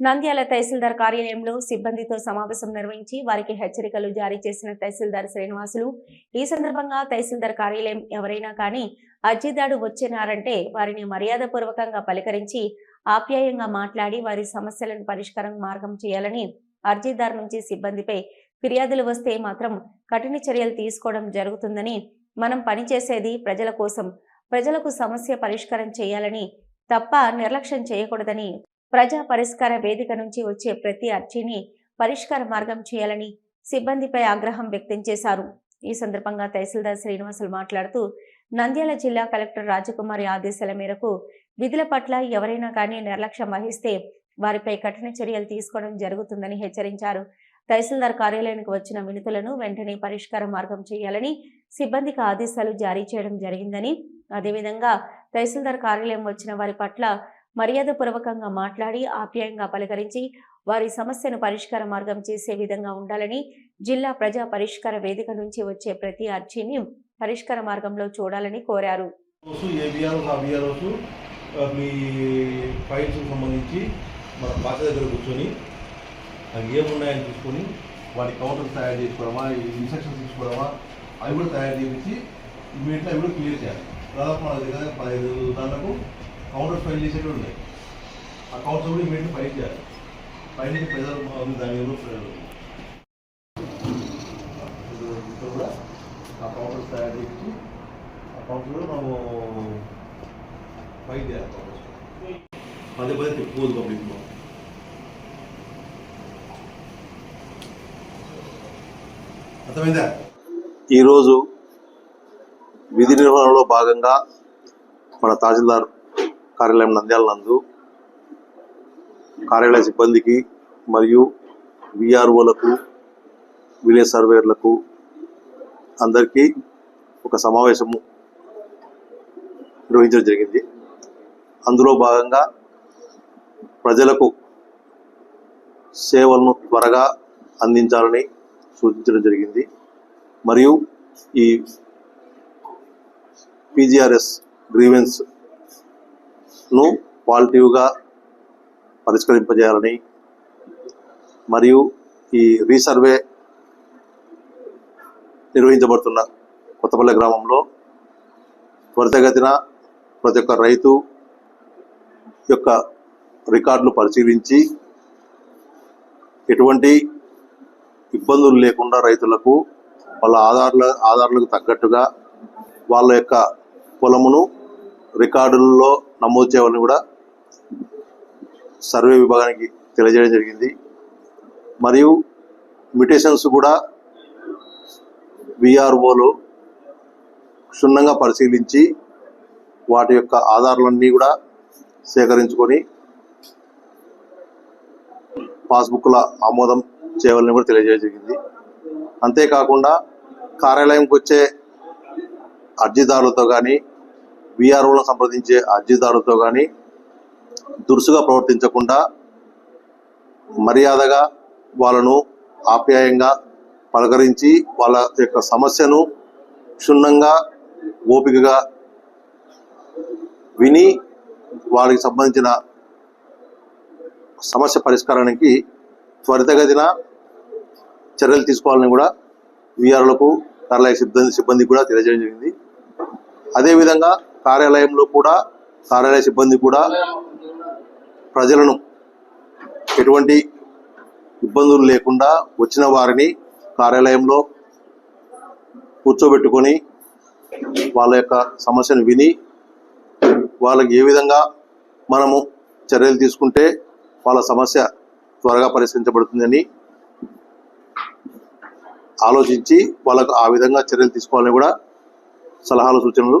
నంద్యాల తహసీల్దార్ కార్యాలయంలో సిబ్బందితో సమావేశం నిర్వహించి వారికి హెచ్చరికలు జారీ చేసిన తహసీల్దార్ శ్రీనివాసులు ఈ సందర్భంగా తహసీల్దార్ కార్యాలయం ఎవరైనా కానీ అర్జీదాడు వచ్చినారంటే వారిని మర్యాదపూర్వకంగా పలకరించి ఆప్యాయంగా మాట్లాడి వారి సమస్యలను పరిష్కారం మార్గం చేయాలని అర్జీదార్ నుంచి సిబ్బందిపై ఫిర్యాదులు వస్తే మాత్రం కఠిన చర్యలు తీసుకోవడం జరుగుతుందని మనం పనిచేసేది ప్రజల కోసం ప్రజలకు సమస్య పరిష్కారం చేయాలని తప్ప నిర్లక్ష్యం చేయకూడదని ప్రజా పరిష్కార వేదిక నుంచి వచ్చే ప్రతి అర్జీని పరిష్కార మార్గం చేయాలని సిబ్బందిపై ఆగ్రహం వ్యక్తం చేశారు. ఈ సందర్భంగా తహసీల్దార్ శ్రీనివాసులు మాట్లాడుతూ నంద్యాల జిల్లా కలెక్టర్ రాజకుమారి ఆదేశాల మేరకు విధుల పట్ల ఎవరైనా కానీ నిర్లక్ష్యం వహిస్తే వారిపై కఠిన చర్యలు తీసుకోవడం జరుగుతుందని హెచ్చరించారు. తహసీల్దార్ కార్యాలయానికి వచ్చిన వినతులను వెంటనే పరిష్కార మార్గం చేయాలని సిబ్బందికి ఆదేశాలు జారీ చేయడం జరిగిందని అదేవిధంగా తహసీల్దార్ కార్యాలయం వచ్చిన వారి పట్ల మర్యాదపూర్వకంగా మాట్లాడి ఆప్యాయంగా పలకరించి వారి సమస్యను పరిష్కార మార్గం చేసే విధంగా ఉండాలని జిల్లా ప్రజా పరిష్కార వేదిక నుంచి వచ్చే ప్రతి అర్జీని పరిష్కార మార్గంలో చూడాలని కోరారు. మీ ఫైల్స్ సంబంధించి మన భాష దగ్గర కూర్చొని అవి ఏమున్నాయని చూసుకొని వాటి కౌంటర్స్ తయారు చేసుకోవడమా ఇన్స్ట్రక్షన్స్ తీసుకోవడమా అవి కూడా తయారు చేయించి ఇమీడియట్గా అవి కూడా క్లియర్ చేయాలి. దాదాపు మన దగ్గర పదిహేను దాదాపు కౌంటర్ ఫైల్ చేసేవి ఉన్నాయి. ఆ కౌంటర్ కూడా ఇమీడియట్గా ఫైల్ చేయాలి. ఫైల్ చేసి ప్రజలు దాని ఎవరు కూడా ఆ కౌంటర్ తయారు చేసి ఆ కౌంటర్ కూడా మనము ఫైల్ చేయాలి కౌంటర్. పదే పదే తిప్పుకోదు పబ్లిక్లో అర్థమైందా? ఈరోజు విధి నిర్వహణలో భాగంగా మన తహసీల్దార్ కార్యాలయం నంద్యాల నందు కార్యాలయ సిబ్బందికి మరియు విఆర్ఓలకు విలేజ్ సర్వేయర్లకు అందరికీ ఒక సమావేశము నిర్వహించడం జరిగింది. అందులో భాగంగా ప్రజలకు సేవలను త్వరగా అందించాలని సూచించడం జరిగింది. మరియు ఈ పీజీఆర్ఎస్ గ్రీవెన్స్ ను పాజిటివ్గా పరిష్కరింపజేయాలని మరియు ఈ రీసర్వే నిర్వహించబడుతున్న కొత్తపల్లి గ్రామంలో త్వరితగతిన ప్రతి ఒక్క రైతు యొక్క రికార్డులు పరిశీలించి ఎటువంటి ఇబ్బందులు లేకుండా రైతులకు వాళ్ళ ఆధార్ల ఆధార్లకు తగ్గట్టుగా వాళ్ళ యొక్క పొలమును రికార్డుల్లో నమోదు చేయాలని కూడా సర్వే విభాగానికి తెలియజేయడం జరిగింది. మరియు మ్యూటేషన్స్ కూడా విఆర్ఓలు క్షుణ్ణంగా పరిశీలించి వాటి యొక్క ఆధారాలన్నీ కూడా సేకరించుకొని పాస్బుక్ల ఆమోదం చేయాలని కూడా తెలియజేయడం జరిగింది. అంతేకాకుండా కార్యాలయంకి వచ్చే అర్జీదారులతో కానీ విఆర్ఓలను సంప్రదించే అర్జీదారులతో కానీ దురుసుగా ప్రవర్తించకుండా మర్యాదగా వాళ్ళను ఆప్యాయంగా పలకరించి వాళ్ళ యొక్క సమస్యను క్షుణ్ణంగా ఓపికగా విని వారికి సంబంధించిన సమస్య పరిష్కారానికి త్వరితగతిన చర్యలు తీసుకోవాలని కూడా విఆర్లకు కార్యాలయ సిబ్బంది సిబ్బందికి కూడా తెలియజేయడం జరిగింది. అదేవిధంగా కార్యాలయంలో కూడా కార్యాలయ సిబ్బంది కూడా ప్రజలను ఎటువంటి ఇబ్బందులు లేకుండా వచ్చిన వారిని కార్యాలయంలో కూర్చోబెట్టుకొని వాళ్ళ యొక్క సమస్యను విని వాళ్ళకి ఏ విధంగా మనము చర్యలు తీసుకుంటే వాళ్ళ సమస్య త్వరగా పరిష్కరించబడుతుందని ఆలోచించి వాళ్ళకు ఆ విధంగా చర్యలు తీసుకోవాలని కూడా సలహాలు సూచనలు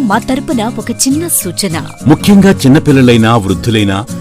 మా తరపున ఒక చిన్న సూచన. ముఖ్యంగా చిన్నపిల్లలైనా వృద్ధులైనా